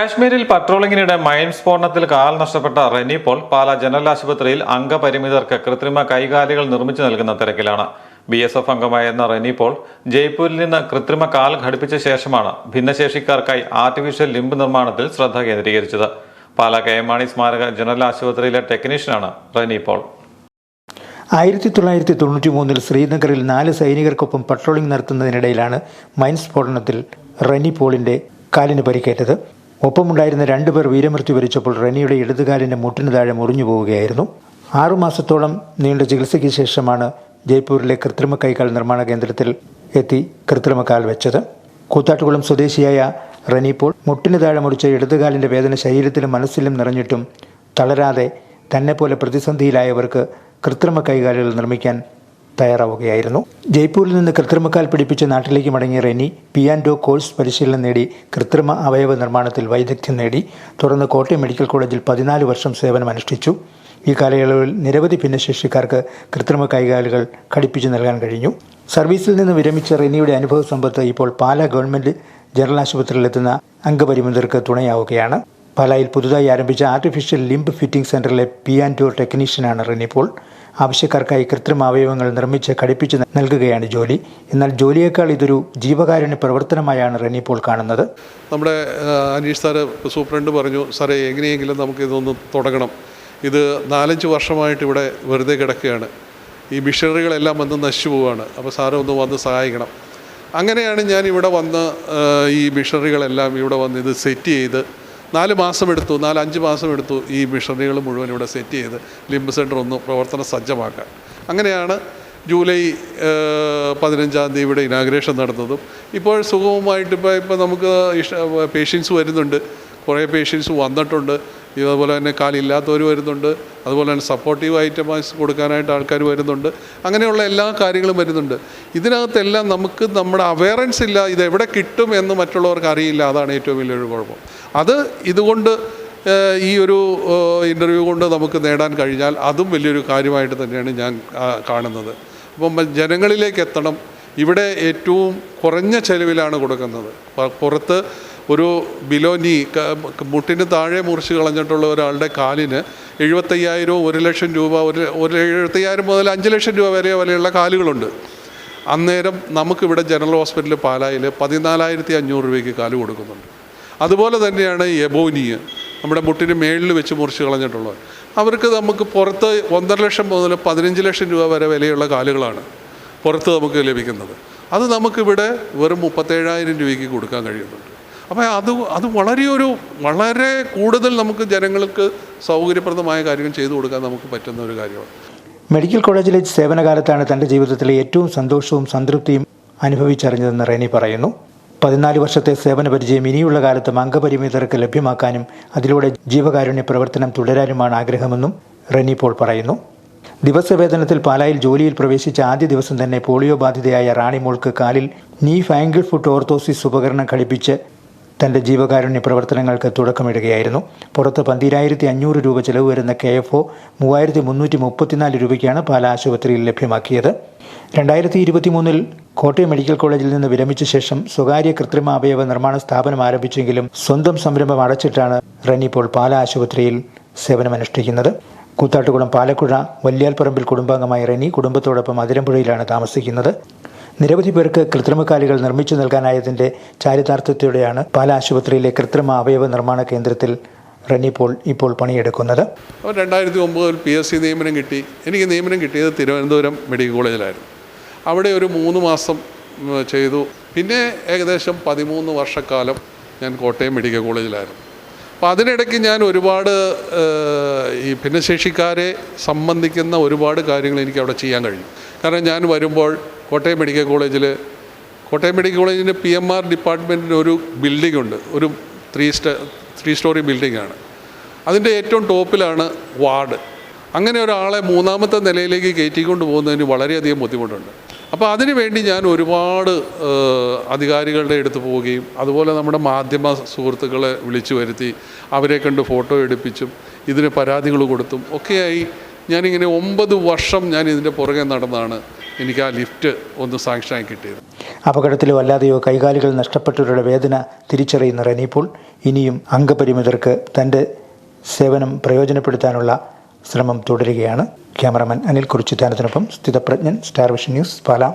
കാശ്മീരിൽ പട്രോളിംഗിനിടെ മൈൻ സ്ഫോടനത്തിൽ കാൽ നഷ്ടപ്പെട്ട റെനി പോൾ പാല ജനറൽ ആശുപത്രിയിൽ അംഗപരിമിതർക്ക് കൃത്രിമ കൈകാലുകൾ നിർമ്മിച്ചു നൽകുന്ന തിരക്കിലാണ്. ബി എസ് എഫ് അംഗമായിരുന്ന റെനി പോൾ ജയ്പൂരിൽ നിന്ന് കൃത്രിമ കാൽ ഘടിപ്പിച്ച ശേഷമാണ് ഭിന്നശേഷിക്കാർക്കായി ആർട്ടിഫിഷ്യൽ ലിംബ് നിർമ്മാണത്തിൽ ശ്രദ്ധ കേന്ദ്രീകരിച്ചത്. പാല കെ എം മാണി സ്മാരക ജനറൽ ആശുപത്രിയിലെ ടെക്നീഷ്യനാണ് റെനി പോൾ. ആയിരത്തി തൊള്ളായിരത്തി തൊണ്ണൂറ്റി മൂന്നിൽ ശ്രീനഗറിൽ നാല് സൈനികർക്കൊപ്പം പട്രോളിംഗ് നടത്തുന്നതിനിടയിലാണ് മൈൻ സ്ഫോടനത്തിൽ റെനി പോളിന്റെ കാലിന് പരിക്കേറ്റത്. ഒപ്പമുണ്ടായിരുന്ന രണ്ടുപേർ വീരമൃത്യു വരിച്ചപ്പോൾ റെനിയുടെ ഇടതുകാലിന്റെ മുട്ടിന് താഴെ മുറിഞ്ഞു പോവുകയായിരുന്നു. ആറുമാസത്തോളം നീണ്ട ചികിത്സയ്ക്ക് ശേഷമാണ് ജയ്പൂരിലെ കൃത്രിമ കൈകാൽ നിർമ്മാണ കേന്ദ്രത്തിൽ എത്തി കൃത്രിമ കാൽ വെച്ചത്. കൂത്താട്ടുകുളം സ്വദേശിയായ റെനി പോൾ മുട്ടിന് താഴെ മുറിച്ച ഇടതുകാലിന്റെ വേദന ശരീരത്തിലും മനസ്സിലും നിറഞ്ഞിട്ടും തളരാതെ തന്നെപ്പോലെ പ്രതിസന്ധിയിലായവർക്ക് കൃത്രിമ കൈകാലുകൾ നിർമ്മിക്കാൻ തയ്യാറാവുകയായിരുന്നു. ജയ്പൂരിൽ നിന്ന് കൃത്രിമക്കാൽ പിടിപ്പിച്ച് നാട്ടിലേക്ക് മടങ്ങിയ റെനി പിയാൻഡോ കോഴ്സ് പരിശീലനം നേടി കൃത്രിമ അവയവ നിർമ്മാണത്തിൽ വൈദഗ്ധ്യം നേടി തുടർന്ന് കോട്ടയം മെഡിക്കൽ കോളേജിൽ പതിനാല് വർഷം സേവനമനുഷ്ഠിച്ചു ഈ കാലയളവിൽ നിരവധി ഭിന്നശേഷിക്കാർക്ക് കൃത്രിമ കൈകാലുകൾ ഘടിപ്പിച്ചു നൽകാൻ കഴിഞ്ഞു. സർവീസിൽ നിന്ന് വിരമിച്ച റെനിയുടെ അനുഭവ സമ്പത്ത് ഇപ്പോൾ പാലാ ഗവൺമെന്റ് ജനറൽ ആശുപത്രിയിലെത്തുന്ന അംഗപരിമിതർക്ക് തുണയാവുകയാണ്. പാലായിൽ പുതുതായി ആരംഭിച്ച ആർട്ടിഫിഷ്യൽ ലിംബ് ഫിറ്റിംഗ് സെന്ററിലെ പിയാൻഡോ ടെക്നീഷ്യനാണ് റെനിപ്പോൾ. പോൾ ആവശ്യക്കാർക്കായി കൃത്രിമ അവയവങ്ങൾ നിർമ്മിച്ച് ഘടിപ്പിച്ച് നൽകുകയാണ് ജോലി. എന്നാൽ ജോലിയേക്കാൾ ഇതൊരു ജീവകാരുണ്യ പ്രവർത്തനമായാണ് റെനി പോൾ കാണുന്നത്. നമ്മുടെ അനീഷ് സാറ് സൂപ്രണ്ട് പറഞ്ഞു സാറേ എങ്ങനെയെങ്കിലും നമുക്ക് ഇതൊന്ന് തുടങ്ങണം. ഇത് നാലഞ്ച് വർഷമായിട്ട് ഇവിടെ വെറുതെ കിടക്കുകയാണ്. ഈ മിഷനറികളെല്ലാം വന്ന് നശിച്ചു പോവുകയാണ്. അപ്പോൾ സാറ് ഒന്ന് വന്ന് സഹായിക്കണം. അങ്ങനെയാണ് ഞാൻ ഇവിടെ വന്ന് ഈ മിഷനറികളെല്ലാം ഇവിടെ വന്ന് ഇത് സെറ്റ് ചെയ്ത് നാല് മാസം എടുത്തു നാല് അഞ്ച് മാസം എടുത്തു ഈ മിഷണറികൾ മുഴുവൻ ഇവിടെ സെറ്റ് ചെയ്ത് ലിംബ് സെന്റർ ഒന്ന് പ്രവർത്തന സജ്ജമാക്കാൻ. അങ്ങനെയാണ് ജൂലൈ പതിനഞ്ചാം തീയതി ഇവിടെ ഇനാഗ്രേഷൻ നടന്നതും. ഇപ്പോൾ സുഗമമായിട്ട് ഇപ്പോൾ ഇപ്പോൾ നമുക്ക് ഇഷ്ട പേഷ്യൻസ് വരുന്നുണ്ട്. കുറേ പേഷ്യൻസ് വന്നിട്ടുണ്ട്. ഇതുപോലെ തന്നെ കാലില്ലാത്തവർ വരുന്നുണ്ട്. അതുപോലെ തന്നെ സപ്പോർട്ടീവ് ഐറ്റംസ് കൊടുക്കാനായിട്ട് ആൾക്കാർ വരുന്നുണ്ട്. അങ്ങനെയുള്ള എല്ലാ കാര്യങ്ങളും വരുന്നുണ്ട്. ഇതിനകത്തെല്ലാം നമുക്ക് നമ്മുടെ അവയറൻസ് ഇല്ല ഇത് എവിടെ കിട്ടും എന്ന് മറ്റുള്ളവർക്ക് അറിയില്ല. അതാണ് ഏറ്റവും വലിയൊരു കുഴപ്പം. അത് ഇതുകൊണ്ട് ഈ ഒരു ഇന്റർവ്യൂ കൊണ്ട് നമുക്ക് നേടാൻ കഴിഞ്ഞാൽ അതും വലിയൊരു കാര്യമായിട്ട് തന്നെയാണ് ഞാൻ കാണുന്നത്. അപ്പം ജനങ്ങളിലേക്ക് എത്തണം. ഇവിടെ ഏറ്റവും കുറഞ്ഞ ചെലവിലാണ് കൊടുക്കുന്നത്. പുറത്ത് ഒരു ബിലോ നീ മുട്ടിന് താഴെ മുറിച്ച് കളഞ്ഞിട്ടുള്ള ഒരാളുടെ കാലിന് എഴുപത്തയ്യായിരവും ഒരു ലക്ഷം രൂപ ഒരു ഒരു എഴുപത്തയ്യായിരം മുതൽ അഞ്ച് ലക്ഷം രൂപ വരെ വിലയുള്ള കാലുകളുണ്ട്. അന്നേരം നമുക്കിവിടെ ജനറൽ ഹോസ്പിറ്റൽ പാലായിൽ പതിനാലായിരത്തി അഞ്ഞൂറ് രൂപയ്ക്ക് കാൽ കൊടുക്കുന്നുണ്ട്. അതുപോലെ തന്നെയാണ് എബോനിയ നമ്മുടെ മുട്ടിന് മേളിൽ വെച്ച് മുറിച്ച് കളഞ്ഞിട്ടുള്ളത് അവർക്ക് നമുക്ക് പുറത്ത് ഒന്നര ലക്ഷം മുതൽ പതിനഞ്ച് ലക്ഷം രൂപ വരെ വിലയുള്ള കാലുകളാണ് പുറത്ത് നമുക്ക് ലഭിക്കുന്നത്. അത് നമുക്കിവിടെ വെറും മുപ്പത്തേഴായിരം രൂപയ്ക്ക് കൊടുക്കാൻ കഴിയുന്നുണ്ട്. അപ്പോൾ അത് അത് വളരെ ഒരു വളരെ കൂടുതൽ നമുക്ക് ജനങ്ങൾക്ക് സൗകര്യപ്രദമായ കാര്യങ്ങൾ ചെയ്തു കൊടുക്കാൻ നമുക്ക് പറ്റുന്ന ഒരു കാര്യമാണ്. മെഡിക്കൽ കോളേജിലെ സേവനകാലത്താണ് തന്റെ ജീവിതത്തിലെ ഏറ്റവും സന്തോഷവും സംതൃപ്തിയും അനുഭവിച്ചറിഞ്ഞതെന്ന് റെനി പറയുന്നു. പതിനാല് വർഷത്തെ സേവന പരിചയം ഇനിയുള്ള കാലത്തും അംഗപരിമിതർക്ക് ലഭ്യമാക്കാനും അതിലൂടെ ജീവകാരുണ്യ പ്രവർത്തനം തുടരാനുമാണ് ആഗ്രഹമെന്നും റെനി പോൾ പറയുന്നു. ദിവസവേതനത്തിൽ പാലായിൽ ജോലിയിൽ പ്രവേശിച്ച ആദ്യ ദിവസം തന്നെ പോളിയോ ബാധിതയായ റാണി മോൾക്ക് കാലിൽ നീ ഫാങ്കിൾ ഫുട്ട് ഓർത്തോസിസ് ഉപകരണം ഘടിപ്പിച്ച് തന്റെ ജീവകാരുണ്യ പ്രവർത്തനങ്ങൾക്ക് തുടക്കമിടുകയായിരുന്നു. പുറത്ത് പന്തിരായിരത്തി അഞ്ഞൂറ് രൂപ ചെലവ് വരുന്ന കെ എഫ് ഒ മൂവായിരത്തി മുന്നൂറ്റി മുപ്പത്തിനാല് രൂപയ്ക്കാണ് പാല ആശുപത്രിയിൽ ലഭ്യമാക്കിയത്. രണ്ടായിരത്തി ഇരുപത്തി മൂന്നിൽ കോട്ടയം മെഡിക്കൽ കോളേജിൽ നിന്ന് വിരമിച്ച ശേഷം സ്വകാര്യ കൃത്രിമ അവയവ നിർമ്മാണ സ്ഥാപനം ആരംഭിച്ചെങ്കിലും സ്വന്തം സംരംഭം അടച്ചിട്ടാണ് റെനിപ്പോൾ പാല ആശുപത്രിയിൽ സേവനമനുഷ്ഠിക്കുന്നത്. കൂത്താട്ടുകുളം പാലക്കുഴ വല്യാൽപ്പറമ്പിൽ കുടുംബാംഗമായ റെനി കുടുംബത്തോടൊപ്പം അതിരമ്പുഴയിലാണ് താമസിക്കുന്നത്. നിരവധി പേർക്ക് കൃത്രിമക്കാലുകൾ നിർമ്മിച്ചു നൽകാനായതിന്റെ ചാരിതാർത്ഥ്യത്തോടെയാണ് പാലാ ആശുപത്രിയിലെ കൃത്രിമ അവയവ നിർമ്മാണ കേന്ദ്രത്തിൽ റെനി പോൾ ഇപ്പോൾ പണിയെടുക്കുന്നത്. അപ്പോൾ രണ്ടായിരത്തി ഒമ്പതിൽ പി എസ് സി നിയമനം കിട്ടി. എനിക്ക് നിയമനം കിട്ടിയത് തിരുവനന്തപുരം മെഡിക്കൽ കോളേജിലായിരുന്നു. അവിടെ ഒരു മൂന്ന് മാസം ചെയ്തു. പിന്നെ ഏകദേശം പതിമൂന്ന് വർഷക്കാലം ഞാൻ കോട്ടയം മെഡിക്കൽ കോളേജിലായിരുന്നു. അപ്പോൾ അതിനിടയ്ക്ക് ഞാൻ ഒരുപാട് ഈ ഭിന്നശേഷിക്കാരെ സംബന്ധിക്കുന്ന ഒരുപാട് കാര്യങ്ങൾ എനിക്ക് അവിടെ ചെയ്യാൻ കഴിയും കാരണം ഞാൻ വരുമ്പോൾ കോട്ടയം മെഡിക്കൽ കോളേജിൽ കോട്ടയം മെഡിക്കൽ കോളേജിന്റെ പി എം ആർ ഡിപ്പാർട്ട്മെന്റിന് ഒരു ബിൽഡിംഗ് ഉണ്ട് ഒരു ത്രീ സ്റ്റ ത്രീ സ്റ്റോറി ബിൽഡിംഗ് ആണ് അതിന്റെ ഏറ്റവും ടോപ്പിലാണ് വാർഡ്. അങ്ങനെ ഒരാളെ മൂന്നാമത്തെ നിലയിലേക്ക് കയറ്റിക്കൊണ്ട് പോകുന്നതിന് വളരെയധികം ബുദ്ധിമുട്ടുണ്ട്. അപ്പോൾ അതിനുവേണ്ടി ഞാൻ ഒരുപാട് അധികാരികളുടെ അടുത്ത് പോവുകയും അതുപോലെ നമ്മുടെ മാധ്യമ സുഹൃത്തുക്കളെ വിളിച്ചു വരുത്തി അവരെ കണ്ട് ഫോട്ടോ എടുപ്പിച്ചും ഇതിന് പരാതികൾ കൊടുത്തും ഒക്കെയായി ഞാനിങ്ങനെ ഒമ്പത് വർഷം ഞാൻ ഇതിന്റെ പുറകെ നടന്നാണ് എനിക്ക് ആ ലിഫ്റ്റ് ഒന്ന് സാങ്ഷനായി കിട്ടിയത്. അപകടത്തിലോ അല്ലാതെയോ കൈകാലുകൾ നഷ്ടപ്പെട്ടവരുടെ വേദന തിരിച്ചറിയുന്ന റെനിപ്പോൾ ഇനിയും അംഗപരിമിതർക്ക് തന്റെ സേവനം പ്രയോജനപ്പെടുത്താനുള്ള ശ്രമം തുടരുകയാണ്. Cameraman Anil കുറിച്ചിത്താനത്തിനൊപ്പം Sthithaprajnan star vision news Pala.